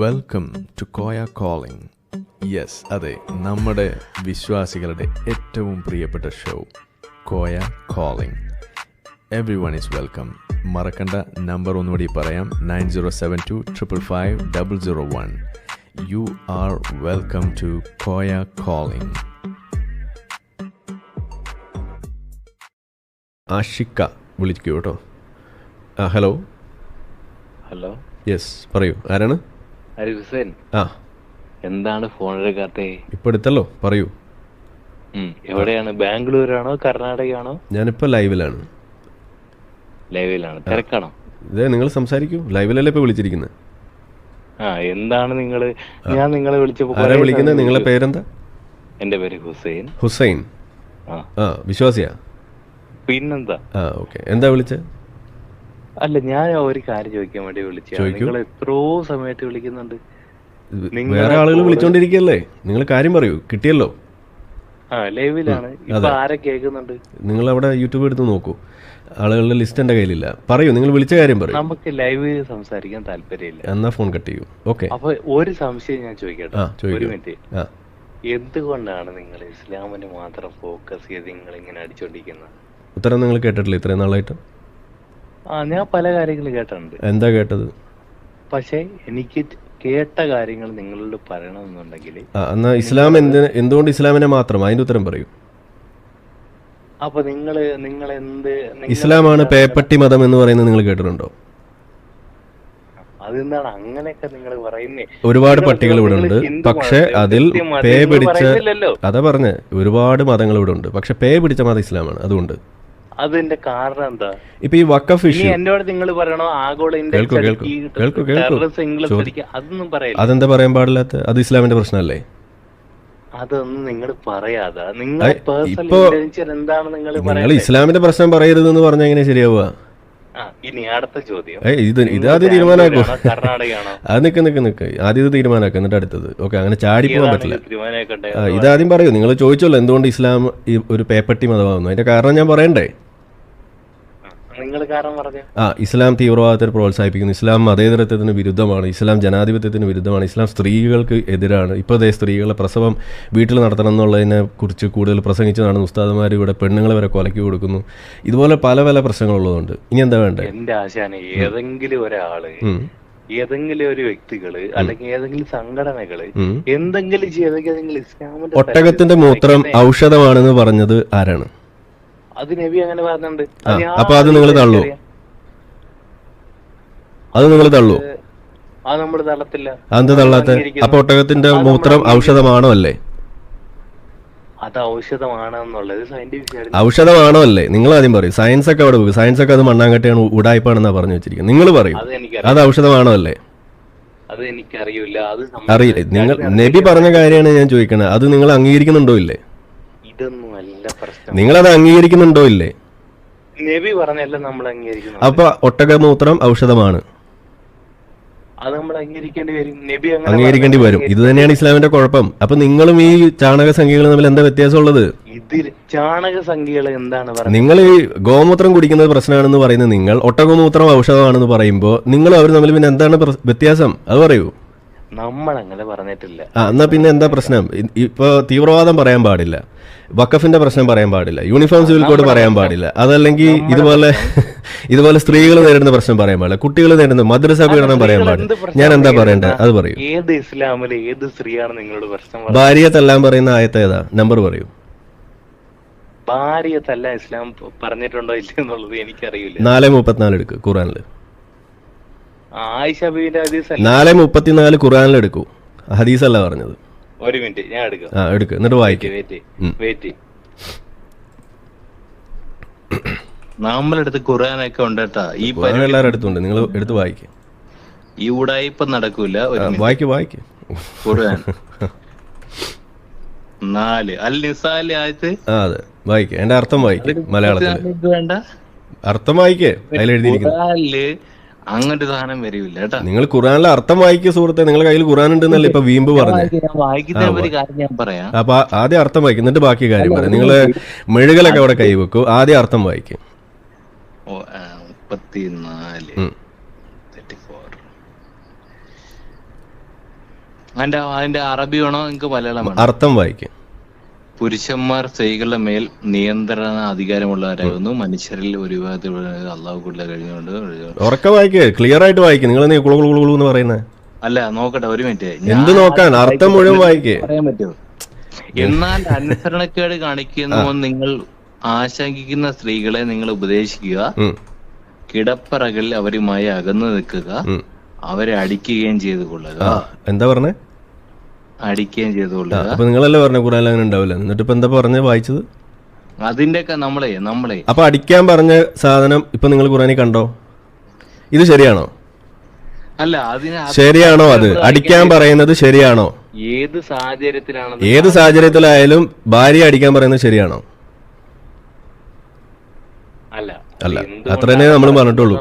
Welcome to Koya calling yes അതെ നമ്മുടെ വിശ്വാസികളുടെ ഏറ്റവും പ്രിയപ്പെട്ട show Koya calling every one is welcome മറക്കണ്ട നമ്പർ ഒന്നുകൂടി പറയാം nine zero seven two triple five double zero one. You are welcome to Koya calling Ashika വിളിക്കൂ കേട്ടോ. ഹലോ ഹലോ യെസ് പറയൂ ആരാണ്? ഹുസൈൻ. ആ. എന്താണ് ഫോണിലെ എടുക്കാത്തെ ഇപ്പൊ എടുത്തല്ലോ പറയൂ. എവിടെയാണ്? ബാംഗ്ലൂരാണോ കർണാടകയാണോ? ഞാനിപ്പോ ലൈവിലാണ്. ലൈവിലാണ്. തിരക്കാണോ? ഇതേ നിങ്ങൾ സംസാരിക്കൂ. ലൈവിലല്ലേ ഇപ്പൊ വിളിച്ചിരിക്കുന്നത് ആ എന്താണ് നിങ്ങൾ ഞാൻ നിങ്ങളെ വിളിച്ചപ്പോ ആരാ കുറേ വിളിക്കുന്നത് നിങ്ങളെ പേരെന്താ? എന്റെ പേര് ഹുസൈൻ. ഹുസൈൻ. ആ. ആ വിശ്വാസിയാ? പിന്നെന്താ? ആ ഓക്കെ. എന്താ വിളിച്ചത് അല്ല ഞാൻ ഒരു കാര്യം ചോദിക്കാൻ വേണ്ടി വിളിച്ചു നിങ്ങൾ എത്രയോ സമയത്ത് വിളിക്കുന്നുണ്ട്? വേറെ ആളുകൾ വിളിച്ചോണ്ടിരിക്കല്ലേ നിങ്ങൾ കാര്യം പറയൂ കിട്ടിയല്ലോ. നിങ്ങൾ അവിടെ യൂട്യൂബ് എടുത്ത് നോക്കൂ. ആളുകളുടെ ലിസ്റ്റ് എന്റെ കയ്യിലില്ല. പറയൂ നിങ്ങൾ വിളിച്ച കാര്യം പറയൂ. നമുക്ക് ലൈവ് സംസാരിക്കാൻ താല്പര്യമില്ല. എന്നാ ഫോൺ കട്ട് ചെയ്യൂ. ഓക്കെ. അപ്പൊ ഒരു സംശയം ഞാൻ ചോദിക്കട്ടെ? എന്തുകൊണ്ടാണ് നിങ്ങൾ ഇസ്ലാമിന് മാത്രം ഫോക്കസ് ചെയ്ത് നിങ്ങൾ ഇങ്ങനെ അടിച്ചോണ്ടിരിക്കുന്നത്? ഉത്തരം നിങ്ങൾ കേട്ടിട്ടില്ല ഇത്രയും നാളായിട്ട്? ഞാൻ പല കാര്യങ്ങളും കേട്ടിട്ടുണ്ട്. എന്താ കേട്ടത്? പക്ഷേ എനിക്ക് കേട്ട കാര്യങ്ങൾ നിങ്ങളോട് പറയണമെന്നുണ്ടെങ്കിൽ ആ എന്നാ ഇസ്ലാം എന്തിന് എന്തുകൊണ്ട് ഇസ്ലാമിനെ മാത്രം? അതിന്റെ ഉത്തരം പറയൂ. അപ്പൊ നിങ്ങൾ നിങ്ങൾ എന്ത് ഇസ്ലാമാണ് പേപ്പട്ടി മതം എന്ന് പറയുന്നത് നിങ്ങൾ കേട്ടിട്ടുണ്ടോ? അതെന്താണ് അങ്ങനെയൊക്കെ നിങ്ങൾ പറയുന്നേ? ഒരുപാട് പട്ടികൾ ഇവിടെ ഉണ്ട് പക്ഷെ അതിൽ പേ പിടിച്ച. അതാ പറഞ്ഞേ ഒരുപാട് മതങ്ങൾ ഇവിടെ ഉണ്ട് പക്ഷെ പേ പിടിച്ച മതം ഇസ്ലാമാണ്. അതുകൊണ്ട്. അതിന്റെ കാരണം എന്താ? ഇപ്പൊ ഈ വക്കഫ് ഇഷ്യൂ എന്നോട് നിങ്ങൾ പറയണോ? ആഗോള കേൾക്കൂ, കേൾക്കൂ. കേൾക്കൂ, കേൾക്കൂ. ഇംഗ്ലീഷ് ചോദി- പഠിക്കുക അതൊന്നും പറയില്ല? അതെന്താ പറയാൻ പാടില്ലാത്ത? അത് ഇസ്ലാമിന്റെ പ്രശ്നമല്ലേ? അതൊന്നും നിങ്ങൾ പറയാതെ. നിങ്ങൾ ഇപ്പോ- എന്താണ് നിങ്ങൾ നിങ്ങൾ ഇസ്ലാമിന്റെ പ്രശ്നം പറയരുത് എന്ന് പറഞ്ഞാൽ എങ്ങനെ ശരിയാവുക? ഇനി അടുത്ത ചോദ്യം. ഇത് ഇത് നിങ്ങൾ ആദ്യം തീരുമാനമാക്കൂ. അത് നിക്ക് നിക്ക് നിക്ക്. ആദ്യം ഇത് തീരുമാനമാക്കുക എന്നിട്ട് അടുത്തത്. ഓക്കെ അങ്ങനെ ചാടി പോകാൻ പറ്റില്ല. ഇതാദ്യം പറയൂ. നിങ്ങൾ ചോദിച്ചല്ലോ എന്തുകൊണ്ട് ഇസ്ലാം ഒരു പേപ്പട്ടി മതമാകുന്നു അതിന്റെ കാരണം ഞാൻ പറയണ്ടേ? ആ ഇസ്ലാം തീവ്രവാദത്തെ പ്രോത്സാഹിപ്പിക്കുന്നു. ഇസ്ലാം മതേതരത്വത്തിന് വിരുദ്ധമാണ്. ഇസ്ലാം ജനാധിപത്യത്തിന് വിരുദ്ധമാണ്. ഇസ്ലാം സ്ത്രീകൾക്ക് എതിരാണ്. ഇപ്പോൾ ദേ സ്ത്രീകളെ പ്രസവം വീട്ടിൽ നടത്തണം എന്നുള്ളതിനെ കുറിച്ച് കൂടുതൽ പ്രസംഗിച്ച് നടന്ന ഉസ്താദുമാർ ഇവിടെ പെണ്ണുങ്ങളെ വരെ കൊലക്കി കൊടുക്കുന്നു. ഇതുപോലെ പല പല പ്രശ്നങ്ങളുള്ളതുണ്ട്. ഇനി എന്താ വേണ്ടത് എന്റെ ആശയാണ് ഏതെങ്കിലും ഒരാൾ ഏതെങ്കിലും ഒരു വ്യക്തികൾ അല്ലെങ്കിൽ ഏതെങ്കിലും സംഘടനകൾ എന്തെങ്കിലും ചെയ്തെങ്കിൽ ഇസ്ലാമിന്റെ ഒട്ടകത്തിന്റെ മൂത്രം ഔഷധമാണെന്ന് പറഞ്ഞത് ആരാണ്? അത് നബി അങ്ങനെ പറഞ്ഞിട്ടുണ്ട്. അപ്പൊ അത് നിങ്ങൾ തള്ളൂ? അത് നിങ്ങൾ തള്ളൂ? അത് നമ്മൾ തള്ളത്തില്ല. അത് തള്ളാത്ത. അപ്പൊ ഒട്ടകത്തിന്റെ മൂത്രം ഔഷധമാണോ അല്ലേ? അത് ഔഷധമാണെന്നുള്ളത് സയന്റിഫിക് ഔഷധമാണോ അല്ലേ? നിങ്ങൾ ആദ്യം പറയും. സയൻസ് ഒക്കെ അവിടെ പോകും സയൻസ് ഒക്കെ അത് മണ്ണാങ്കട്ടയാണ് ഉടായ്പാണെന്നാ പറഞ്ഞു വെച്ചിരിക്കുന്നത്. നിങ്ങൾ പറയും. അത് ഔഷധമാണോ അല്ലേ? അത് എനിക്കറിയില്ല. അത് അറിയില്ല. നിങ്ങൾ നബി പറഞ്ഞ കാര്യമാണ് ഞാൻ ചോദിക്കണത്. അത് നിങ്ങൾ അംഗീകരിക്കുന്നുണ്ടോ ഇല്ലേ? ഇതൊന്നും അല്ല പ്രശ്നം. നിങ്ങൾ അത് അംഗീകരിക്കുന്നുണ്ടോ ഇല്ലേ? നബി പറഞ്ഞല്ല നമ്മൾ അംഗീകരിക്കുന്നു അപ്പൊ ഒട്ടകമൂത്രം ഔഷധമാണ്. അത് നമ്മൾ അംഗീകരിക്കേണ്ടി വരും. നബി അങ്ങനെ അംഗീകരിക്കേണ്ടി വരും. ഇത് തന്നെയാണ് ഇസ്ലാമിന്റെ കുഴപ്പം. അപ്പൊ നിങ്ങളും ഈ ചാണക സംഖ്യകളും തമ്മിൽ എന്താ വ്യത്യാസമുള്ളത്? ഇതിൽ ചാണക സംഖ്യകൾ എന്താണ് പറയുന്നത് നിങ്ങൾ ഈ ഗോമൂത്രം കുടിക്കുന്നത് പ്രശ്നമാണെന്ന് പറയുന്നത് നിങ്ങൾ ഒട്ടകമൂത്രം ഔഷധമാണെന്ന് പറയുമ്പോൾ നിങ്ങളും അവർ തമ്മിൽ പിന്നെ എന്താണ് പ്ര- വ്യത്യാസം? അത് പറയൂ. നമ്മൾ അങ്ങനെ പറഞ്ഞിട്ടില്ല. ആ എന്നാ പിന്നെ എന്താ പ്രശ്നം? ഇപ്പോ തീവ്രവാദം പറയാൻ പാടില്ല. വക്കഫിന്റെ പ്രശ്നം പറയാൻ പാടില്ല. യൂണിഫോം സിവിൽ കോഡ് പറയാൻ പാടില്ല. അതല്ലെങ്കിൽ ഇതുപോലെ ഇതുപോലെ സ്ത്രീകൾ നേരിടുന്ന പ്രശ്നം പറയാൻ പാടില്ല. കുട്ടികൾ നേരിടുന്ന മദ്രസ പീഡനം പറയാൻ പാടില്ല. ഞാൻ എന്താ പറയണ്ടേ അത് പറയൂ. ഏത് ഇസ്ലാമിലെ ഏത് സ്ത്രീയാണ് നിങ്ങളോട് പ്രശ്നം ഭാര്യയെ തല്ലാൻ പറയുന്ന ആയത്ത് ഏതാ? നമ്പർ പറയൂ. ഭാര്യ തല്ല ഇസ്ലാം പറഞ്ഞിട്ടുണ്ടോ ഇല്ല എന്നുള്ളത് എനിക്കറിയില്ല. നാല് മുപ്പത്തിനാല് എടുക്കുക ഖുറാനിൽ ആയിഷ ബീവിന്റെ ഹദീസ് അല്ല നാല് മുപ്പത്തിനാല് ഖുറാനിൽ എടുക്കൂ ഹദീസ് അല്ല പറഞ്ഞത്. ഒരു മിനിറ്റ് ഞാൻ എടുക്കാം. ആ എടുക്ക്. എന്നിട്ട് വായിക്കും. വെയിറ്റ്. വെയിറ്റ് നമ്മളടുത്ത് ഖുർആനൊക്കെ ഉണ്ട് കേട്ടാ ഈ ഖുറാൻ പരിപാടി എല്ലാവരും അടുത്തുണ്ട്. നിങ്ങൾ എടുത്ത് വായിക്കും. ഈ ഉടായിപ്പ് നടക്കൂല ഒരു മിനിറ്റ്. വായിക്ക് വായിക്ക്. ഖുർആൻ. നാല്. അൽ നിസാലി ആയത്? ആ അതെ. വായിക്ക്. എന്റെ അർത്ഥം വായിക്ക് മലയാളത്തിൽ. വേണ്ട. അർത്ഥം വായിക്കേ. അതിൽ എഴുതിയിരിക്കുന്നു. ഖുർആനിൽ അങ്ങനൊരു സാധനം വരില്ല കേട്ടോ. നിങ്ങൾ ഖുറാനിലെ അർത്ഥം വായിക്കുക സുഹൃത്തെ നിങ്ങളുടെ കയ്യിൽ ഖുറാൻ ഉണ്ടെന്നല്ലേ ഇപ്പൊ വീമ്പ് പറഞ്ഞു? ഞാൻ വായിക്കുന്ന ഒരു കാര്യം ഞാൻ പറയാം. അപ്പൊ ആദ്യം അർത്ഥം വായിക്കും എന്നിട്ട് ബാക്കി കാര്യം പറയാം. നിങ്ങൾ മെഴുകലൊക്കെ അവിടെ കൈ വെക്കൂ ആദ്യം അർത്ഥം വായിക്കും. 34 മുപ്പത്തിനാല്. 34. അതിന്റെ അതിന്റെ അറബി വേണോ? നിങ്ങൾക്ക് മലയാളം അർത്ഥം വായിക്കും. പുരുഷന്മാർ സ്ത്രീകളുടെ മേൽ നിയന്ത്രണ അധികാരമുള്ളവരായിരുന്നു. മനുഷ്യരിൽ ഒരു വിഭാഗത്തിൽ അള്ളാഹു കൂടുതൽ കഴിഞ്ഞുകൊണ്ട് ഉറക്കെ വായിക്കേ ക്ലിയർ ആയിട്ട് വായിക്കും. നിങ്ങൾ നീ കുളു കുളു കുളു എന്ന് പറയുന്നത് അല്ല നോക്കട്ടെ ഒരു മിനിറ്റ്. എന്ത് നോക്കാൻ? അർത്ഥം മുഴുവൻ വായിക്കേ. പറയാൻ പറ്റുമോ? എന്നാൽ അനുസരണക്കേട് കാണിക്കുന്നു നിങ്ങൾ ആശങ്കിക്കുന്ന സ്ത്രീകളെ നിങ്ങൾ ഉപദേശിക്കുക. കിടപ്പറകളിൽ അവരുമായി അകന്നു നിൽക്കുക. അവരെ അടിക്കുകയും ചെയ്തു കൊള്ളുക. എന്താ പറഞ്ഞേ? അടിക്കുകയും ചെയ്തോളൂ അപ്പൊ നിങ്ങളല്ലേ പറഞ്ഞ ഖുറാൻ അങ്ങനെ ഉണ്ടാവില്ല. എന്നിട്ട് ഇപ്പൊ എന്താ പറഞ്ഞ വായിച്ചത്? അതിന്റെയൊക്കെ നമ്മളെ നമ്മളെ. അപ്പൊ അടിക്കാൻ പറഞ്ഞ സാധനം ഇപ്പൊ നിങ്ങൾ ഖുറാനി കണ്ടോ? ഇത് ശരിയാണോ? അല്ല അതിന് ശരിയാണോ അത്? അടിക്കാൻ പറയുന്നത് ശരിയാണോ? ഏത് സാഹചര്യത്തിലാണ് ഏത് സാഹചര്യത്തിലായാലും ഭാര്യ അടിക്കാൻ പറയുന്നത് ശരിയാണോ? അല്ല. അല്ല അത്ര തന്നെ നമ്മൾ പറഞ്ഞിട്ടുള്ളൂ.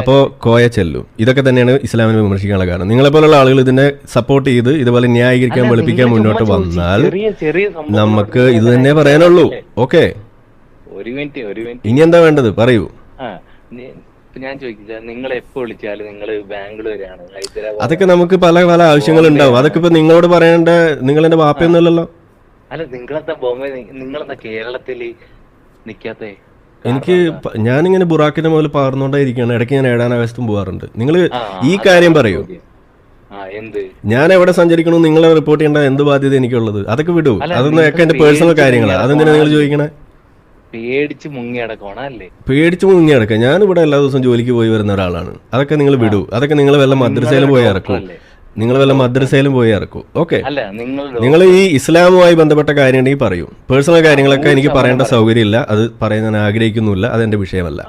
അപ്പോൾ കോയ ചെല്ലു. ഇതൊക്കെ തന്നെയാണ് ഇസ്ലാമിനെ വിമർശിക്കാനുള്ള കാരണം. നിങ്ങളെ പോലുള്ള ആളുകൾ ഇതിനെ സപ്പോർട്ട് ചെയ്ത് ഇതുപോലെ ന്യായീകരിക്കാൻ വെളുപ്പിക്കാൻ മുന്നോട്ട് വന്നാൽ നമുക്ക് ഇത് തന്നെ പറയാനുള്ളൂ. ഓക്കെ. ഇനി എന്താ വേണ്ടത്? പറയൂ. ഞാൻ ചോദിക്കാം നിങ്ങൾ എപ്പോ വിളിച്ചാലും നിങ്ങൾ ബാംഗ്ലൂരാണ് അതൊക്കെ നമുക്ക് പല പല ആവശ്യങ്ങൾ ഉണ്ടാവും അതൊക്കെ ഇപ്പൊ നിങ്ങളോട് പറയേണ്ട നിങ്ങൾ എന്റെ വാപ്പയൊന്നുമല്ലല്ലോ അല്ല നിങ്ങളെന്താ ബോംബെ നിങ്ങളെന്താ കേരളത്തിൽ നിക്കാത്തെ? എനിക്ക് ഞാനിങ്ങനെ ബുറാക്കിന്റെ മുതൽ പകർന്നുകൊണ്ടേയിരിക്കുകയാണ്. ഇടയ്ക്ക് ഞാൻ ഏഴാനാകാശത്തും പോകാറുണ്ട് നിങ്ങൾ ഈ കാര്യം പറയൂ. ഞാൻ എവിടെ സഞ്ചരിക്കണോ? നിങ്ങളെ റിപ്പോർട്ട് ചെയ്യേണ്ട എന്ത് ബാധ്യത എനിക്കുള്ളത്? അതൊക്കെ വിടൂ. അതൊന്നും ഒക്കെ എന്റെ പേഴ്സണൽ കാര്യങ്ങളാണ് അതെന്തിനാ നിങ്ങൾ ചോദിക്കണേ? പേടിച്ച് മുങ്ങി അടക്കമാണ് അല്ലേ പേടിച്ച് മുങ്ങി കിടക്കുക ഞാൻ ഇവിടെ എല്ലാ ദിവസവും ജോലിക്ക് പോയി വരുന്ന ഒരാളാണ്. അതൊക്കെ നിങ്ങൾ വിടൂ. അതൊക്കെ നിങ്ങൾ വല്ല മദ്രസയിലും പോയി ഇറക്കൂ? നിങ്ങൾ വല്ല മദ്രസയിലും പോയി ഇറക്കൂ. ഓക്കെ നിങ്ങൾ ഈ ഇസ്ലാമുമായി ബന്ധപ്പെട്ട കാര്യം ഉണ്ടെങ്കിൽ പറയൂ. പേഴ്സണൽ കാര്യങ്ങളൊക്കെ എനിക്ക് പറയേണ്ട സൗകര്യമില്ല. അത് പറയാൻ ഞാൻ ആഗ്രഹിക്കുന്നില്ല അതെന്റെ വിഷയമല്ല.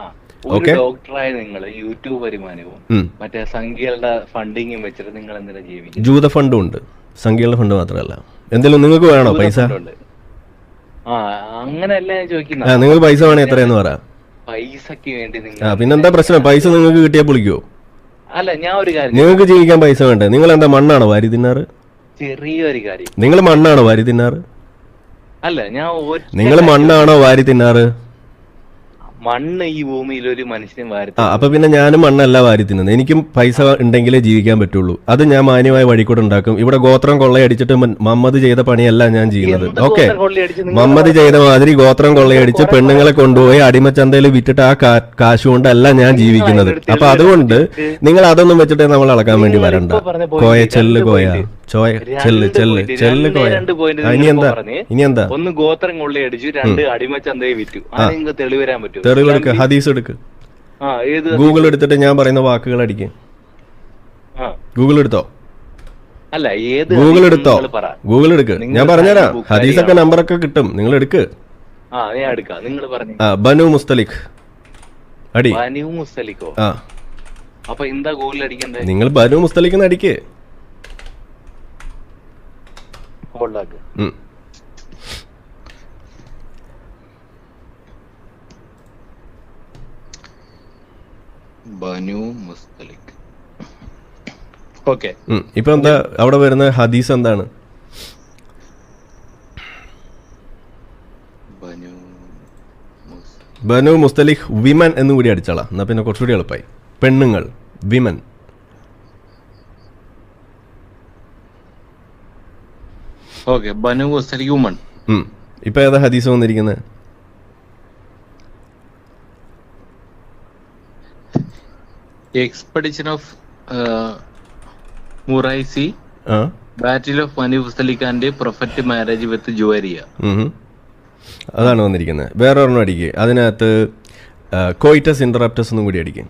ഓക്കെ ഡോക്ടറായ നിങ്ങൾ യൂട്യൂബ് വരുമാനവും. മറ്റേ സംഖ്യകളുടെ ഫണ്ടിങ്ങും വെച്ചിട്ട് നിങ്ങൾ എന്തിനാ ജീവിക്കും ജൂത ഫണ്ടും ഉണ്ട്. സംഖ്യകളുടെ ഫണ്ട് മാത്രമല്ല. എന്തെങ്കിലും നിങ്ങൾക്ക് വേണോ പൈസ? അങ്ങനെയല്ല ചോദിക്കുന്നത്. നിങ്ങൾക്ക് പൈസ വേണേ എത്രയെന്ന് പറ. പൈസക്ക് വേണ്ടി പിന്നെന്താ പ്രശ്നം? പൈസ നിങ്ങൾക്ക് കിട്ടിയാൽ പൊളിക്കോ അല്ല ഞാൻ ഒരു കാര്യം നിങ്ങൾക്ക് ജീവിക്കാൻ പൈസ വേണ്ടേ? നിങ്ങൾ എന്താ മണ്ണാണോ വാരി തിന്നാറ്? ചെറിയൊരു കാര്യം. നിങ്ങൾ മണ്ണാണോ വാരി തിന്നാറ്? അല്ല ഞാൻ നിങ്ങൾ മണ്ണാണോ വാരി തിന്നാറ്? മണ്ണ് ഈ ഭൂമിയിൽ ഒരു മനുഷ്യനും വാരി ആ അപ്പൊ പിന്നെ ഞാനും മണ്ണല്ല വാരി തിന്നുന്നത് എനിക്കും പൈസ ഉണ്ടെങ്കിലേ ജീവിക്കാൻ പറ്റുള്ളൂ. അത് ഞാൻ മാന്യമായ വഴിക്കൂടെ ഉണ്ടാക്കും. ഇവിടെ ഗോത്രം കൊള്ളയടിച്ചിട്ട് മൻ- മമ്മദ് ചെയ്ത പണിയല്ല ഞാൻ ചെയ്യുന്നത്. എന്ത് ഓക്കെ. ഗോത്രം കൊള്ളയടിച്ച് നിങ്ങൾ മമ്മദ് ചെയ്ത മാതിരി ഗോത്രം കൊള്ളയടിച്ച് പെണ്ണുങ്ങളെ കൊണ്ടുപോയി അടിമച്ചന്തയിൽ വിറ്റിട്ട് ആ കാ- കാശ് കൊണ്ടല്ല ഞാൻ ജീവിക്കുന്നത്. അപ്പൊ അതുകൊണ്ട് നിങ്ങൾ അതൊന്നും വെച്ചിട്ട് നമ്മൾ അളക്കാൻ വേണ്ടി വരണ്ട. കോയ ചെല്ല് കോയ. ചോയ ചെല്ല് ചെല്ല് കോയ. ഇനി എന്താ? ഇനി എന്താ? ഒന്ന് ഗോത്രം കൊള്ളയടിച്ചു രണ്ട് അടിമച്ചന്തയെ വിറ്റു. തെളിവരാൻ പറ്റും തെളിവെടുക്ക് ഹദീസ് എടുക്ക്. ഗൂഗിൾ എടുത്തിട്ട് ഞാൻ പറയുന്ന വാക്കുകൾ അടിക്കും. ഗൂഗിൾ എടുത്തോ? അല്ല ഏത് ഗൂഗിൾ എടുത്തോ? ഗൂഗിൾ എടുക്ക്. ഞാൻ പറഞ്ഞുതരാം. ഹദീസൊക്കെ നമ്പറൊക്കെ കിട്ടും. നിങ്ങൾ എടുക്ക്. ബനു മുസ്തലിഖ്. അടി. ബനു മുസ്തലിഖോ? ആ. അപ്പൊ എന്താ ഗൂഗിളിൽ അടിക്കണ്ടേ? നിങ്ങൾ ബനു മുസ്തലിഖ് അടിക്ക്. ബനു മുസ്തലിക് ഓക്കെ ഇപ്പൊ എന്താ അവിടെ വരുന്ന ഹദീസ് എന്താണ്? ബനു മുസ് ബനു മുസ്തലിഖ് വിമൻ എന്ന് കൂടി അടിച്ചാളാ. എന്നാ പിന്നെ കുറച്ചുകൂടി എളുപ്പമായി പെണ്ണുങ്ങൾ വിമൻ. ഓക്കെ ബനു വുമൺ ഉം. ഇപ്പൊ ഏതാ ഹദീസ് വന്നിരിക്കുന്നത് expedition of Muraisi battle of Banu Mustaliq prophet marriage with Juwairiya. അതാണ് വന്നിരിക്കുന്നത് വേറെ ഒരെണ്ണം അടിക്കുക അതിനകത്ത് കോയിറ്റസ് ഇന്ററപ്റ്റസ് ഒന്നും കൂടി അടിക്കും.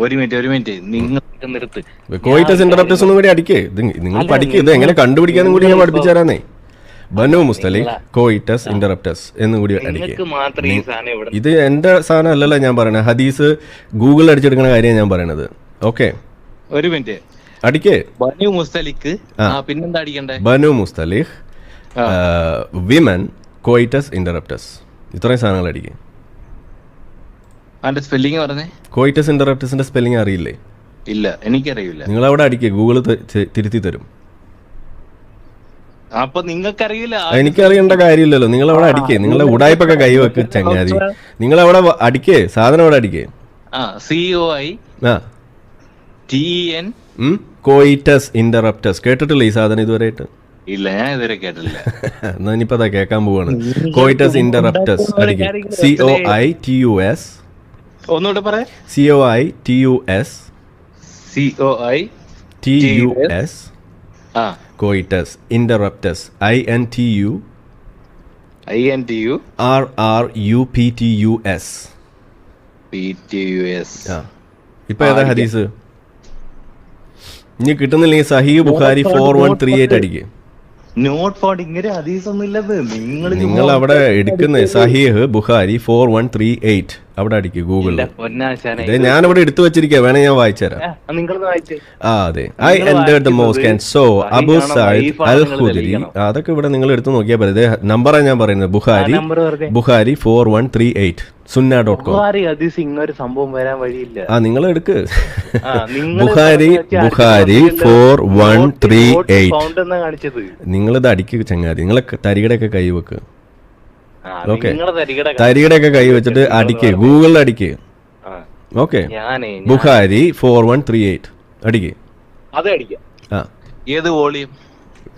ഒരു മിനിറ്റ് ഒരു മിനിറ്റ്. നിങ്ങൾ നിർത്ത്. കോയിറ്റസ് ഇന്ററപ്റ്റസ് ഒന്നും കൂടി അടിക്കേ. ഇത് നിങ്ങൾ പഠിക്കുക ഇത് എങ്ങനെ കണ്ടുപിടിക്കാനും കൂടി ഞാൻ പഠിപ്പിച്ചു തരാന്നേ. ബനു മുസ്തലി കോയിറ്റസ് ഇന്ററപ്റ്റസ് എന്ന് കൂടി അടിക്കുക ഇത് എന്റെ സാധനം അല്ലല്ലോ ഞാൻ പറയണത് ഹദീസ് ഗൂഗിളിൽ അടിച്ചെടുക്കുന്ന കാര്യമാണ് ഞാൻ പറയണത്. ഓക്കെ. ഒരു മിനിറ്റ്. അടിക്കേ. ബനു മുസ്തലിക്ക് പിന്നെന്താ അടിക്കണ്ടേ? Banu Mustaliq women coitus interruptus ഇത്രയും സാധനങ്ങൾ അടിക്കുക അതിന്റെ സ്പെല്ലിംഗ് പറഞ്ഞേ? കോയിറ്റസ് ഇന്ററപ്റ്റസിന്റെ സ്പെല്ലിംഗ് അറിയില്ലേ? ഇല്ല എനിക്കറിയില്ല. നിങ്ങൾ അവിടെ അടിക്കുക ഗൂഗിൾ തിരുത്തി തരും. അപ്പൊ നിങ്ങൾക്കറിയില്ല. എനിക്കറിയേണ്ട കാര്യമില്ലല്ലോ. നിങ്ങൾ അവിടെ അടിക്കേ. നിങ്ങളെ ഉടായ്പൊക്കെ കൈവെക്ക് ചങ്ങാതി. നിങ്ങൾ അവിടെ അടിക്കേ. സാധനം അവിടെ അടിക്കേ. ആ സി ഒ ഐ ആ. ടി എൻ കോയിറ്റസ് ഇന്ററപ്റ്റസ് കേട്ടിട്ടില്ല ഈ സാധനം ഇതുവരെ ഇല്ല ഞാൻ ഇതുവരെ കേട്ടില്ല എന്നാ ഇനിയിപ്പോ അതാ കേൾക്കാൻ പോവാണ്. കോയിറ്റസ് ഇന്ററപ്റ്റസ് അടിക്കും. C O I T U S ഒന്നുകൂടെ പറയാം C O I T U S C O I T U S coitus interruptus I N T U I N T U R R U P T U S P T U S ഇപ്പൊ ഏതാ ഹദീസ്? ഇനി കിട്ടുന്നില്ലെങ്കിൽ Sahih Bukhari four one three eight note ഇങ്ങനെ ഇല്ലത് നിങ്ങൾ നിങ്ങൾ അവിടെ എടുക്കുന്ന Sahih Bukhari four one three eight അവിടെ അടിക്ക് ഗൂഗിളിൽ ഇതേ ഞാൻ ഇവിടെ എടുത്തു വെച്ചിരിക്കുക വേണേ ഞാൻ വായിച്ചുതരാം ആ അതെ. I the mosque and saw Abu Said al Khudri അതൊക്കെ ഇവിടെ നിങ്ങൾ എടുത്തു നോക്കിയാൽ പറയുന്നത് ഇതേ നമ്പറാണ് ഞാൻ പറയുന്നത്. Bukhari Bukhari four one three eight sunnah dot com സംഭവം വരാൻ വഴിയില്ല. ആ നിങ്ങൾ എടുക്ക്. Bukhari Bukhari four one three eight നിങ്ങളിത് അടിക്കുക ചങ്ങാതി. നിങ്ങളെ തരികടൊക്കെ കൈ വെക്ക്. ആ, ഓക്കേ. തരികടയൊക്കെ കൈ വെച്ചിട്ട് അടിക്കുക ഗൂഗിളിൽ അടിക്കുക ആ, okay Bukhari Bukhari four one three eight അടിക്കുക ആ. ഏത് വോളിയം?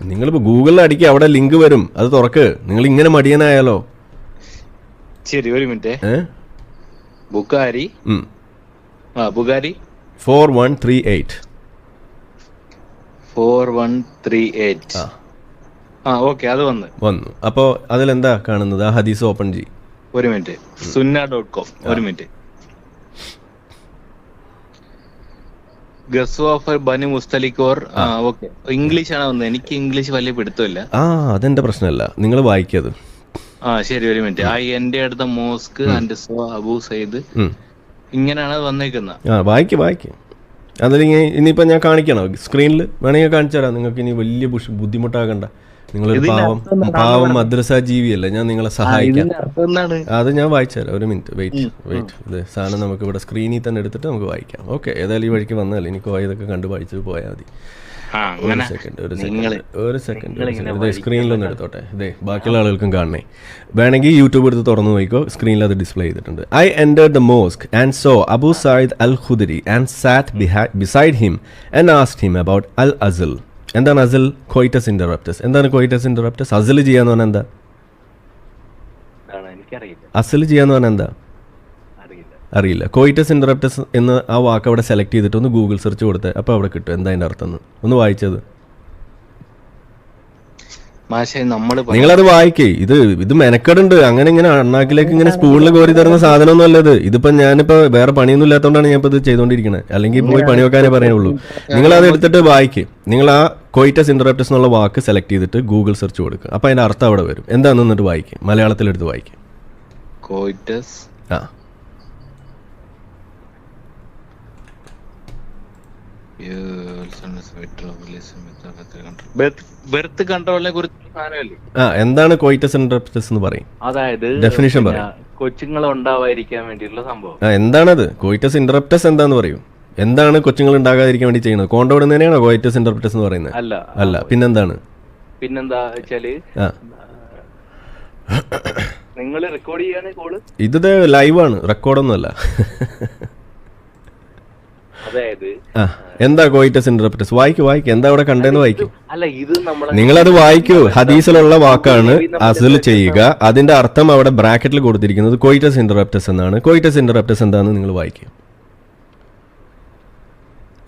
നിങ്ങളിപ്പോ ഗൂഗിളിൽ അടിക്കുക അവിടെ ലിങ്ക് വരും. അത് തുറക്ക്. നിങ്ങൾ ഇങ്ങനെ മടിയനായാലോ? ശരി ഒരു മിനിറ്റ്. ബുഖാരി? ബുക്കാരി ആ four one three eight four one three eight അത് വന്നു. വന്നു. അപ്പോ അതിലെന്താ കാണുന്നത്? ആ ഹദീസ് ഓപ്പൺ ചെയ്യും. ഒരു മിനിറ്റ്. സുന്ന ഡോട്ട് കോം ഒരു മിനിറ്റ്. ഗസ്വാഫർ ബനു മുസ്തലിക്കോർ ഓക്കെ. ഇംഗ്ലീഷ് ആണ് വന്നത്. എനിക്ക് ഇംഗ്ലീഷ് വലിയ പിടുത്തമില്ല. ആ അതെന്റെ പ്രശ്നമല്ല. നിങ്ങൾ വായിക്കത് ആ ശരി ഒരു മിനിറ്റ്. ആ എന്റെ അടുത്ത മോസ്ക് ആൻഡ് സോ അബു ഉം. ഇങ്ങനെയാണ് വന്നേക്കുന്നത്. ആ വായിക്ക് വായിക്ക്. അതിലിങ്ങനെ ഇനിയിപ്പോൾ ഞാൻ കാണിക്കണോ? സ്ക്രീനിൽ വേണമെങ്കിൽ കാണിച്ചു തരാം നിങ്ങൾക്ക് ഇനി വലിയ ബുദ്ധിമുട്ടാകണ്ട. നിങ്ങളൊരു പാവം പാവം മദ്രസ ജീവിയല്ലേ ഞാൻ നിങ്ങളെ സഹായിക്കാം. അത് ഞാൻ വായിച്ചു ഒരു മിനിറ്റ് വെയിറ്റ് വെയിറ്റ് ഇത് സാധനം നമുക്ക് ഇവിടെ സ്ക്രീനിൽ തന്നെ എടുത്തിട്ട് നമുക്ക് വായിക്കാം. ഓക്കെ ഏതായാലും ഈ വഴിക്ക് വന്നാൽ എനിക്ക് ഇതൊക്കെ കണ്ട് വായിച്ചു പോയാൽ മതി. ഒരു സെക്കൻഡ് ഒരു സെക്കൻഡ് ഒരു സെക്കൻഡ് ഇതേ സ്ക്രീനിലൊന്ന് എടുത്തോട്ടെ. ഇതേ ബാക്കിയുള്ള ആളുകൾക്കും കാണണേ. വേണമെങ്കിൽ യൂട്യൂബ് എടുത്ത് തുറന്നു നോക്കിക്കോ. സ്ക്രീനിൽ അത് ഡിസ്പ്ലേ ചെയ്തിട്ടുണ്ട്. I enter the mosque and saw Abu Said al Khudri and sat beside him and asked him about അൽ അസിൽ എന്താണ് അസിൽ കോയിറ്റസ് ഇന്ററപ്റ്റസ് എന്താണ് കോയിറ്റസ് ഇന്ററപ്റ്റസ് അസിൽ ചെയ്യാന്ന് പറഞ്ഞാൽ എന്താ? അസിൽ ചെയ്യാന്ന് പറഞ്ഞാൽ എന്താ? അറിയില്ല. കോയിറ്റസ് ഇന്ററപ്റ്റസ് എന്ന് ആ വാക്ക് അവിടെ സെലക്ട് ചെയ്തിട്ട് ഒന്ന് ഗൂഗിൾ സെർച്ച് കൊടുത്തേ. അപ്പോൾ അവിടെ കിട്ടും. എന്താ അതിന്റെ അർത്ഥം ഒന്ന് വായിച്ചത്. മാഷെ നമ്മൾ പ- നിങ്ങളത് വായിക്കേ. ഇത് ഇത് മെനക്കെടുണ്ട്. അങ്ങനെ ഇങ്ങനെ അണ്ണാക്കിലേക്ക് ഇങ്ങനെ സ്കൂളിൽ കോരി തരുന്ന സാധനം സാധനമൊന്നും അല്ലത്. ഇതിപ്പോ ഞാനിപ്പോ വേറെ പണിയൊന്നും ഇല്ലാത്തതുകൊണ്ടാണ് ഞാൻ ഇപ്പൊ ഇത് ചെയ്തുകൊണ്ടിരിക്കുന്നത് അല്ലെങ്കിൽ പോയി പണി വെക്കാനേ പറയുള്ളൂ. നിങ്ങൾ അത് എടുത്തിട്ട് വായിക്കേ. നിങ്ങൾ ആ കൊയിറ്റസ് ഇന്ററപ്റ്റസ് എന്നുള്ള വാക്ക് സെലക്ട് ചെയ്തിട്ട് ഗൂഗിൾ സെർച്ച് കൊടുക്കുക അപ്പൊ അതിന്റെ അർത്ഥം അവിടെ വരും. എന്താണെന്ന് എന്നിട്ട് വായിക്കും. മലയാളത്തിൽ എടുത്ത് വായിക്കും. കോയിറ്റസ്? ആ. ബെർത്ത് കൺട്രോളിനെ കുറിച്ച് ആ എന്താണ് കോയിറ്റസ് ഇന്ററപ്റ്റസ് എന്ന് പറയും? അതായത് ഡെഫിനിഷൻ പിന്നെ കൊച്ചുങ്ങൾ ഉണ്ടാവാതിരിക്കാൻ വേണ്ടിയുള്ള സംഭവം. ആ എന്താണത്? കോയിറ്റസ് ഇന്റർപ്റ്റസ് എന്താന്ന് പറയും? എന്താണ് കൊച്ചുങ്ങൾ ഉണ്ടാകാതിരിക്കാൻ വേണ്ടി ചെയ്യുന്നത്? കോണ്ടോടുന്നതിനെയാണോ കോയിറ്റസ് ഇന്റർപ്റ്റസ് എന്ന് പറയുന്നത്? അല്ല. അല്ല പിന്നെന്താണ്? പിന്നെന്താ വെച്ചാൽ ആ. നിങ്ങൾ റെക്കോർഡ് ചെയ്യാണ് കോൾ ഇത് ലൈവാണ് റെക്കോർഡൊന്നുമല്ല അതായത് എന്താ കോയിറ്റസ് ഇന്റർപ്രിറ്റസ് വായിക്കൂ വായിക്കു. എന്താ അവിടെ കണ്ടെന്ന് വായിക്കൂ. അല്ല ഇത് നമ്മളെ നിങ്ങളത് വായിക്കൂ. ഹദീസിലുള്ള വാക്കാണ് അസിൽ ചെയ്യുക. അതിന്റെ അർത്ഥം അവിടെ ബ്രാക്കറ്റിൽ കൊടുത്തിരിക്കുന്നത് കോയിറ്റസ് ഇന്റർപ്റ്റസ് എന്നാണ്. കോയിറ്റസ് ഇന്റർപ്റ്റസ് എന്താണെന്ന് നിങ്ങൾ വായിക്കൂ.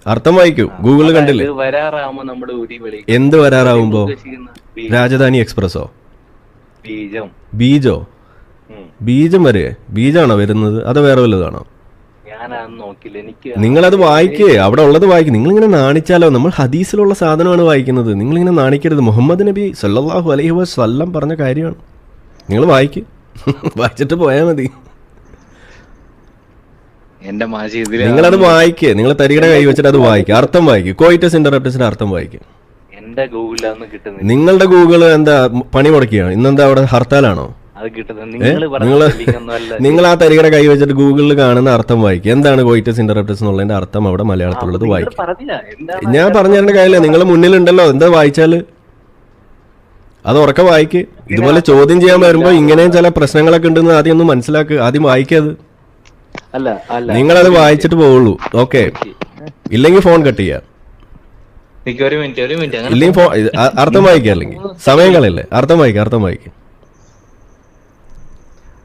അർത്ഥം വായിക്കൂ. ഗൂഗിളിൽ കണ്ടില്ലേ? എന്ത് വരാറാവുമ്പോ? രാജധാനി എക്സ്പ്രസോ ബീജം. ബീജം വരെ. ബീജാണോ വരുന്നത്? അതോ വേറെ വല്ലതാണോ? ഞാനത് നോക്കില്ല. എനിക്ക് നിങ്ങളത് വായിക്കേ. അവിടെ ഉള്ളത് വായിക്കും. നിങ്ങളിങ്ങനെ നാണിച്ചാലോ? നമ്മൾ ഹദീസിലുള്ള സാധനമാണ് വായിക്കുന്നത്. നിങ്ങളിങ്ങനെ നാണിക്കരുത്. മുഹമ്മദ് നബി സല്ലാഹു അലൈഹി വസ്ല്ലാം പറഞ്ഞ കാര്യമാണ്. നിങ്ങൾ വായിക്ക്. വായിച്ചിട്ട് പോയാൽ മതി. എന്റെ മാഷി നിങ്ങളത് വായിക്കേ. നിങ്ങൾ തരികട കൈ വെച്ചിട്ട് അത് വായിക്കുക അർത്ഥം വായിക്കും. കോയിറ്റസ് ഇന്റർപ്റ്റസിന്റെ അർത്ഥം വായിക്കും. എന്റെ കിട്ടുന്നത് നിങ്ങളുടെ ഗൂഗിൾ എന്താ പണി മുടക്കിയാണ് ഇന്നെന്താ അവിടെ ഹർത്താലാണോ? നിങ്ങൾ നിങ്ങൾ പറഞ്ഞൊന്നും അല്ല നിങ്ങൾ ആ തരികടെ കൈ വെച്ചിട്ട് ഗൂഗിളിൽ കാണുന്ന അർത്ഥം വായിക്കും എന്താണ് കോയിറ്റസ് ഇന്റർപ്റ്റസ് എന്നുള്ളതിന്റെ അർത്ഥം അവിടെ മലയാളത്തിലുള്ളത് വായിക്കും പറഞ്ഞില്ല. ഞാൻ പറഞ്ഞതിന്റെ തരേണ്ട കാര്യമില്ല. നിങ്ങൾ മുന്നിലുണ്ടല്ലോ. എന്താ വായിച്ചാൽ? അത് ഉറക്കെ വായിക്ക്. ഇതുപോലെ ചോദ്യം ചെയ്യാൻ വരുമ്പോ ഇങ്ങനെയും ചില പ്രശ്നങ്ങളൊക്കെ ഉണ്ടെന്ന് ആദ്യം ഒന്ന് മനസ്സിലാക്ക്. ആദ്യം വായിക്കത് അല്ല അല്ല. നിങ്ങളത് വായിച്ചിട്ട് പോവുള്ളൂ. ഓക്കെ. ഇല്ലെങ്കിൽ ഫോൺ കട്ട് ചെയ്യാം. ഇല്ലെങ്കിൽ അർത്ഥം വായിക്കുക അല്ലെങ്കിൽ. സമയം കളയല്ലേ. അർത്ഥം വായിക്കുക അർത്ഥം വായിക്കുക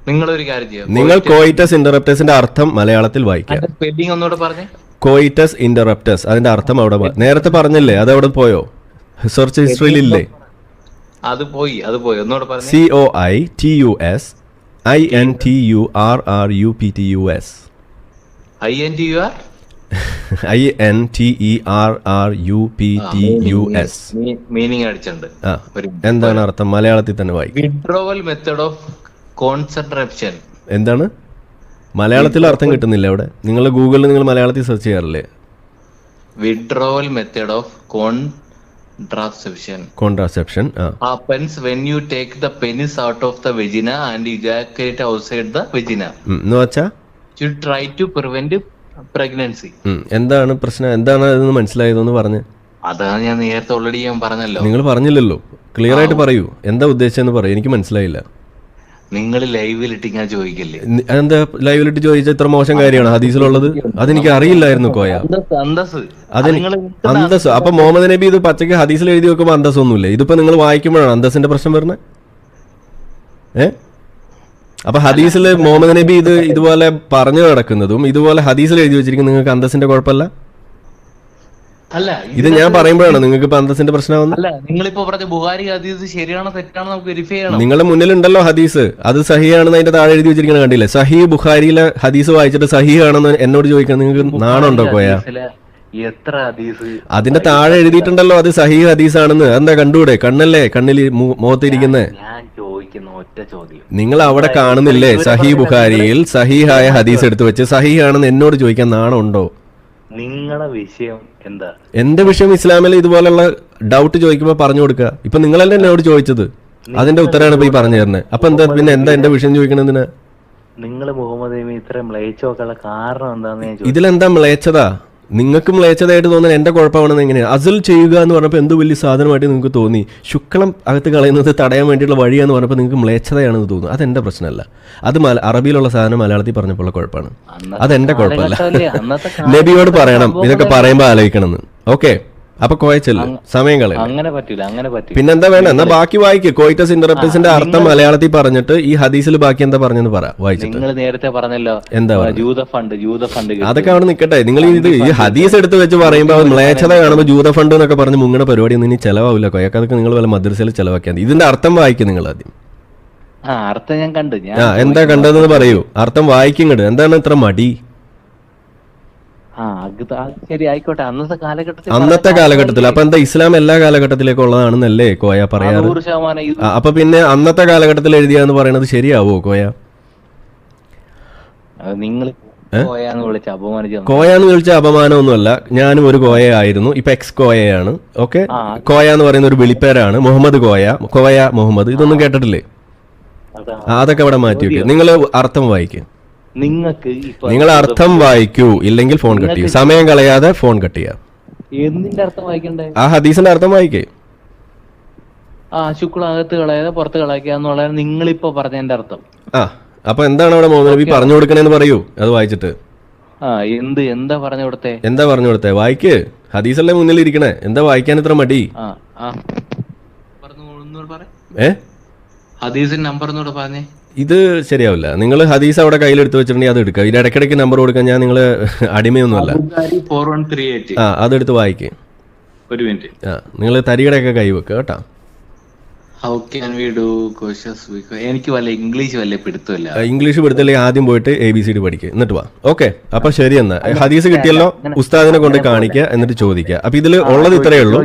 നിങ്ങളൊരു കാര്യം ചെയ്യാം. നിങ്ങൾ കോയിറ്റസ് ഇന്ററപ്റ്റേഴ്സിന്റെ അർത്ഥം മലയാളത്തിൽ വായിക്കുക. സ്പെല്ലിംഗ് ഒന്നുകൂടെ പറഞ്ഞേ. കോയിറ്റസ് ഇന്റർപ്റ്റേഴ്സ് അതിന്റെ അർത്ഥം അവിടെ നേരത്തെ പറഞ്ഞില്ലേ അത് അവിടെ പോയോ? റിസർച്ച് ഹിസ്റ്ററിയിൽ ഇല്ലേ? അത് പോയി അത് പോയി. ഒന്നുകൂടെ പറഞ്ഞു. C O I T U S I N T U R R U P T U S I N T U R I N T E R R U P T U S meaning അടിച്ചിട്ടുണ്ട്. എന്താണ് അർത്ഥം? മലയാളത്തിൽ തന്നെ വായിക്കും. Withdrawal method of concentration എന്താണ്? മലയാളത്തിൽ അർത്ഥം കിട്ടുന്നില്ല അവിടെ. നിങ്ങൾ ഗൂഗിളിൽ നിങ്ങൾ മലയാളത്തിൽ search ചെയ്യാറില്ലേ? Withdrawal method of contraception contraception ആ. Happens when you take the penis out of the vagina and ejaculate outside the vagina. ഉം, എന്ന് വെച്ചാ? To try to prevent pregnancy എന്താണ് പ്രശ്നം? എന്താണ് അതെന്ന് മനസ്സിലായതെന്ന് പറഞ്ഞു. അതാണ് ഞാൻ നേരത്തെ ഓൾറെഡി ഞാൻ പറഞ്ഞല്ലോ. നിങ്ങൾ പറഞ്ഞില്ലല്ലോ. ക്ലിയർ ആയിട്ട് പറയൂ. എന്താ ഉദ്ദേശിച്ചെന്ന് പറയൂ. എനിക്ക് മനസ്സിലായില്ല. നിങ്ങൾ ലൈവിലിട്ട് ഞാൻ ചോദിക്കില്ലേ? എന്താ ലൈവിലിട്ട് ചോദിച്ച ഇത്ര മോശം കാര്യമാണ്? ഹദീസിലുള്ളത്? അതെനിക്ക് അറിയില്ലായിരുന്നു കോയ. അന്തസ് അപ്പൊ മുഹമ്മദ് നബി ഇത് പച്ചക്ക് ഹദീസിൽ എഴുതി വെക്കുമ്പോ അന്തസ് അന്തസ്സൊന്നുമില്ല. ഇതിപ്പോ നിങ്ങൾ വായിക്കുമ്പോഴാണ് അന്തസ്സിന്റെ പ്രശ്നം വരുന്നത്? ഏ? അപ്പൊ ഹദീസിൽ മുഹമ്മദ് നബി ഇത് ഇതുപോലെ പറഞ്ഞു നടക്കുന്നതും ഇതുപോലെ ഹദീസിൽ എഴുതി വെച്ചിരിക്കുന്ന നിങ്ങൾക്ക് അന്തസ്സിന്റെ കുഴപ്പമില്ല? അല്ല ഇത് ഞാൻ പറയുമ്പോഴാണ് നിങ്ങൾക്ക് ഇപ്പൊ അന്തസ്സിന്റെ പ്രശ്നമാവുന്നത്? അല്ല നിങ്ങളിപ്പോ പറഞ്ഞ ബുഹാരി ഹദീസ് ശരിയാണോ തെറ്റാണോ നമുക്ക് വെരിഫൈ ചെയ്യണം. നിങ്ങളുടെ മുന്നിലുണ്ടല്ലോ ഹദീസ്. അത് സഹിയാണെന്ന് അതിന്റെ താഴെ എഴുതി വെച്ചിരിക്കുന്ന കണ്ടില്ലേ? സഹി ബുഹാരിയിലെ ഹദീസ് വായിച്ചിട്ട് സഹി ആണെന്ന് എന്നോട് ചോദിക്കാൻ നിങ്ങൾക്ക് നാണുണ്ടോ കോയ എത്ര ഹദീസ്? അതിന്റെ താഴെ എഴുതിയിട്ടുണ്ടല്ലോ അത് സഹി ഹദീസ് ആണെന്ന് എന്താ കണ്ടൂടെ കണ്ണല്ലേ കണ്ണിൽ മുഖത്തിരിക്കുന്നത് ഞാൻ ചോദിക്കുന്ന ഒറ്റ ചോദ്യം. നിങ്ങൾ അവിടെ കാണുന്നില്ലേ? സഹി ബുഖാരിയിൽ സഹിഹായ ഹദീസ് എടുത്തു വെച്ച് സഹി ആണെന്ന് എന്നോട് ചോദിക്കാൻ നാണുണ്ടോ? നിങ്ങളുടെ വിഷയം എന്റെ വിഷയം ഇസ്ലാമിൽ ഇതുപോലുള്ള ഡൗട്ട് ചോദിക്കുമ്പോൾ പറഞ്ഞു കൊടുക്കുക? ഇപ്പൊ നിങ്ങളല്ലേ എന്നോട് ചോദിച്ചത്? അതിന്റെ ഉത്തരമാണ് ഇപ്പൊ ഈ പറഞ്ഞു തരുന്നത് അപ്പൊ എന്താ പിന്നെ എന്താ എന്റെ വിഷയം ചോദിക്കണത് നിങ്ങൾ മുഹമ്മദ് ഇത്ര മ്ലേച്ച് നോക്കാനുള്ള കാരണം എന്താന്ന് ഞാൻ ചോദിച്ചു. ഇതിലെന്താ മ്ലേച്ഛത? നിങ്ങൾക്ക് ലേച്ചതായിട്ട് തോന്നുന്നത് എന്റെ കുഴപ്പമാണെന്ന് എങ്ങനെയാണ് അസൽ ചെയ്യുക എന്ന് പറഞ്ഞപ്പോൾ എന്ത് വലിയ സാധനമായിട്ട് നിങ്ങൾക്ക് തോന്നി. ശുക്ലം അകത്ത് കളയുന്നത് തടയാൻ വേണ്ടിയുള്ള വഴിയാന്ന് പറഞ്ഞപ്പോൾ നിങ്ങൾക്ക് മ്ലേച്ഛതയാണെന്ന് തോന്നുന്നു. അതെന്റെ പ്രശ്നമല്ല. അത് മല അറബിയിലുള്ള സാധനം മലയാളത്തിൽ പറഞ്ഞപ്പോൾ കുഴപ്പമാണ്. അതെന്റെ കുഴപ്പമല്ല. നബിയോട് പറയണം. ഇതൊക്കെ പറയുമ്പോൾ ആലോചിക്കണമെന്ന്. ഓക്കെ? അപ്പൊ കോയച്ചല്ലേ. സമയം കളയും അങ്ങനെ പറ്റില്ല അങ്ങനെ പറ്റില്ല പിന്നെന്താ വേണം എന്നാ ബാക്കി വായിക്ക്. കോയിറ്റസ് ഇന്റർപ്രസിന്റെ അർത്ഥം മലയാളത്തിൽ പറഞ്ഞിട്ട് ഈ ഹദീസിൽ ബാക്കി എന്താ പറഞ്ഞെന്ന് പറ വായിച്ചിട്ട്. നിങ്ങൾ നേരത്തെ പറഞ്ഞല്ലോ എന്താ ജൂത ഫണ്ട് ജൂത ഫണ്ട് അതൊക്കെ അവിടെ നിൽക്കട്ടെ നിങ്ങൾ ഇത് ഈ ഹദീസ് എടുത്ത് വെച്ച് പറയുമ്പോൾ മ്ലേച്ഛത കാണുമ്പോൾ ജൂത ഫണ്ട് എന്നൊക്കെ പറഞ്ഞ് മുങ്ങണ പരിപാടി ഒന്നും ഇനി ചെലവാവില്ല. കൊയ്യൊക്കെ അതൊക്കെ നിങ്ങൾ വല്ല മദ്രസയിൽ ചെലവാക്കിയാൽ ഇതിന്റെ അർത്ഥം വായിക്കും നിങ്ങൾ ആദ്യം. ആ അർത്ഥം ഞാൻ കണ്ടു. ഞാൻ എന്താ കണ്ടതെന്ന് പറയൂ. അർത്ഥം വായിക്കുങ്ങട് എന്താണ് ഇത്ര മടി ആ അത് അത് ശരി ആയിക്കോട്ടെ അന്നത്തെ കാലഘട്ടത്തിൽ അപ്പൊ എന്താ ഇസ്ലാം എല്ലാ കാലഘട്ടത്തിലേക്കും ഉള്ളതാണെന്നല്ലേ കോയ പറയാറ്? അപ്പൊ പിന്നെ അന്നത്തെ കാലഘട്ടത്തിൽ എഴുതിയാന്ന് പറയുന്നത് ശരിയാവോ കോയ? നിങ്ങൾ കോയ എന്ന് വിളിച്ച അപമാനമൊന്നുമല്ല. ഞാനും ഒരു കോയ ആയിരുന്നു ഇപ്പൊ എക്സ് കോയയാണ്. ഓക്കെ? കോയ എന്ന് പറയുന്ന ഒരു വിളിപ്പേരാണ്. മുഹമ്മദ് കോയ. കോയ മുഹമ്മദ്. ഇതൊന്നും കേട്ടിട്ടില്ലേ? അതൊക്കെ അവിടെ മാറ്റി വെക്കുക നിങ്ങൾ അർത്ഥം വായിക്കും. നിങ്ങൾക്ക് നിങ്ങൾ അർത്ഥം വായിക്കൂ. ഇല്ലെങ്കിൽ ഫോൺ കട്ട് ചെയ്യൂ സമയം കളയാതെ ഫോൺ കട്ട് ചെയ്യാം എന്തിന്റെ അർത്ഥം വായിക്കണ്ടേ? ആ ഹദീസിന്റെ അർത്ഥം വായിക്കേ. ആ ശുക്ല അകത്ത് കളയാതെ പുറത്ത് കളയാക്കുക നിങ്ങൾ നിങ്ങളിപ്പോ പറഞ്ഞതിന്റെ അർത്ഥം. ആ അപ്പൊ എന്താണ് അവിടെ മുഹമ്മദ് നബി പറഞ്ഞു കൊടുക്കണേന്ന് പറയൂ. അത് വായിച്ചിട്ട്. ആ എന്ത് എന്താ പറഞ്ഞു കൊടുത്തേ? എന്താ പറഞ്ഞു കൊടുത്തേ? വായിക്ക്. ഹദീസല്ലേ മുന്നിൽ ഇരിക്കണേ. എന്താ വായിക്കാൻ ഇത്ര മടി? ആ ആ. പറഞ്ഞു ഒന്നുകൂടെ പറ. ഏ? ഹദീസിന്റെ നമ്പർ ഒന്നുകൂടെ പറഞ്ഞേ. ഇത് ശരിയാവില്ല. നിങ്ങൾ ഹദീസ് അവിടെ കയ്യിലെടുത്ത് വെച്ചിട്ടുണ്ടെങ്കിൽ അത് എടുക്കുക. ഇത് ഇടയ്ക്കിടയ്ക്ക് നമ്പർ കൊടുക്കാൻ ഞാൻ നിങ്ങൾ അടിമയൊന്നുമല്ല. ആ അതെടുത്ത് വായിക്കേ. ഒരു മിനിറ്റ് ആ നിങ്ങൾ തരികടയൊക്കെ കൈ വെക്കുക കേട്ടോ how can we do cautious എനിക്ക് വല്ല ഇംഗ്ലീഷ് വല്ല പിടുത്തമില്ല. ഇംഗ്ലീഷ് പഠിത്തല്ലെങ്കിൽ ആദ്യം പോയിട്ട് എ ബി സി ഡി പഠിക്കുക എന്നിട്ട് വാ. ഓക്കെ അപ്പൊ ശരി എന്നാ. ഹദീസ് കിട്ടിയല്ലോ? ഉസ്താദിനെ കൊണ്ട് കാണിക്കുക എന്നിട്ട് ചോദിക്കുക അപ്പൊ ഇതിൽ ഉള്ളത് ഇത്രയേ ഉള്ളൂ.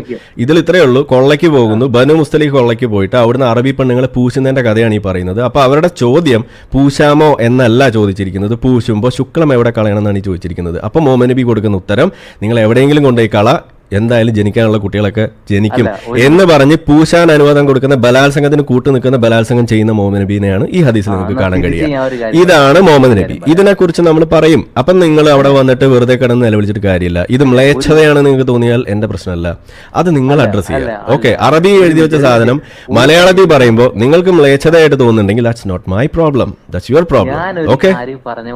ഇതിൽ ഇത്രയേ ഉള്ളൂ. കൊള്ളയ്ക്ക് പോകുന്നു. ബനു മുസ്തലിഖ് കൊള്ളയ്ക്ക് പോയിട്ട് അവിടുന്ന് അറബി പെണ്ണുങ്ങളെ പൂശുന്നതിന്റെ കഥയാണ് ഈ പറയുന്നത്. അപ്പൊ അവരുടെ ചോദ്യം പൂശാമോ എന്നല്ല ചോദിച്ചിരിക്കുന്നത്. പൂശുമ്പോൾ ശുക്ലം എവിടെ കളയണം എന്നാണ് ചോദിച്ചിരിക്കുന്നത്. അപ്പൊ മോമനബി കൊടുക്കുന്ന ഉത്തരം നിങ്ങൾ എവിടെയെങ്കിലും കൊണ്ടുപോയി കള. എന്തായാലും ജനിക്കാനുള്ള കുട്ടികളൊക്കെ ജനിക്കും എന്ന് പറഞ്ഞ് പൂശാൻ അനുവാദം കൊടുക്കുന്ന ബലാത്സംഗത്തിന് കൂട്ടു നിൽക്കുന്ന ബലാത്സംഗം ചെയ്യുന്ന മുഹമ്മദ് നബീനെയാണ് ഈ ഹദീസിൽ നമുക്ക് കാണാൻ കഴിയുക. ഇതാണ് മുഹമ്മദ് നബി. ഇതിനെ കുറിച്ച് നമ്മൾ പറയും. അപ്പം നിങ്ങൾ അവിടെ വന്നിട്ട് വെറുതെ കിടന്ന് നിലവിളിച്ചിട്ട് കാര്യമില്ല. ഇത് മ്ലേച്ഛതയാണ് നിങ്ങൾക്ക് തോന്നിയാൽ എന്റെ പ്രശ്നമല്ല. അത് നിങ്ങൾ അഡ്രസ് ചെയ്യുക. ഓക്കെ അറബി എഴുതി വെച്ച സാധനം മലയാളത്തിൽ പറയുമ്പോൾ നിങ്ങൾക്ക് മ്ലേച്ഛതയായിട്ട് തോന്നുന്നുണ്ടെങ്കിൽ that's not my problem that's your problem okay പറഞ്ഞു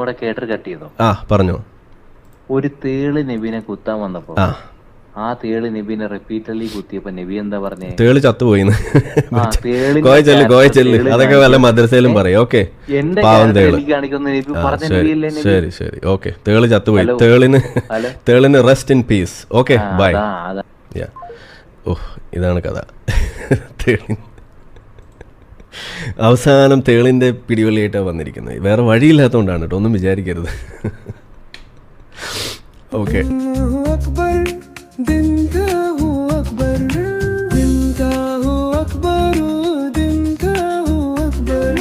ആ പറഞ്ഞു. ഒരു തേൾ നബീനെ കുത്താൻ വന്നപ്പോ ആ തേൾ നബീനെ റിപ്പീറ്റഡ്ലി കുത്തിയപ്പോ നബി എന്താ പറഞ്ഞേ? തേൾ ചത്തുപോയി അതൊക്കെ വല്ല മദ്രസയിലും പറയും. ഓക്കെ. ശരി ശരി ഓക്കെ. തേൾ ചത്തുപോയി. തേളിന് തേളിന് rest in peace okay bye ഓ ഇതാണ് കഥ. തേളിൻ അവസാനം തേളിന്റെ പിടിവലിയായിട്ടാണ് വന്നിരിക്കുന്നത്. വേറെ വഴിയില്ലാത്തതുകൊണ്ടാണ് കേട്ടോ ഒന്നും വിചാരിക്കരുത്. ഓക്കെ. दिन का हूँ अकबर दिन का हूँ अकबर दिन का हूँ अकबर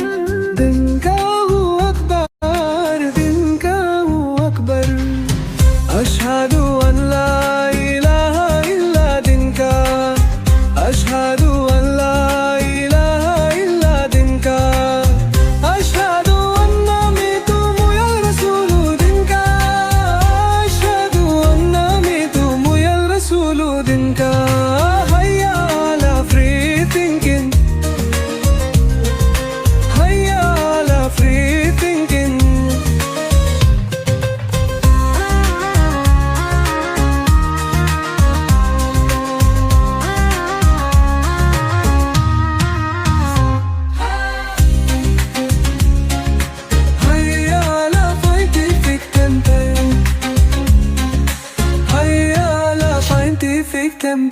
दिन का हूँ अकबर दिन का हूँ अकबर अशहदु them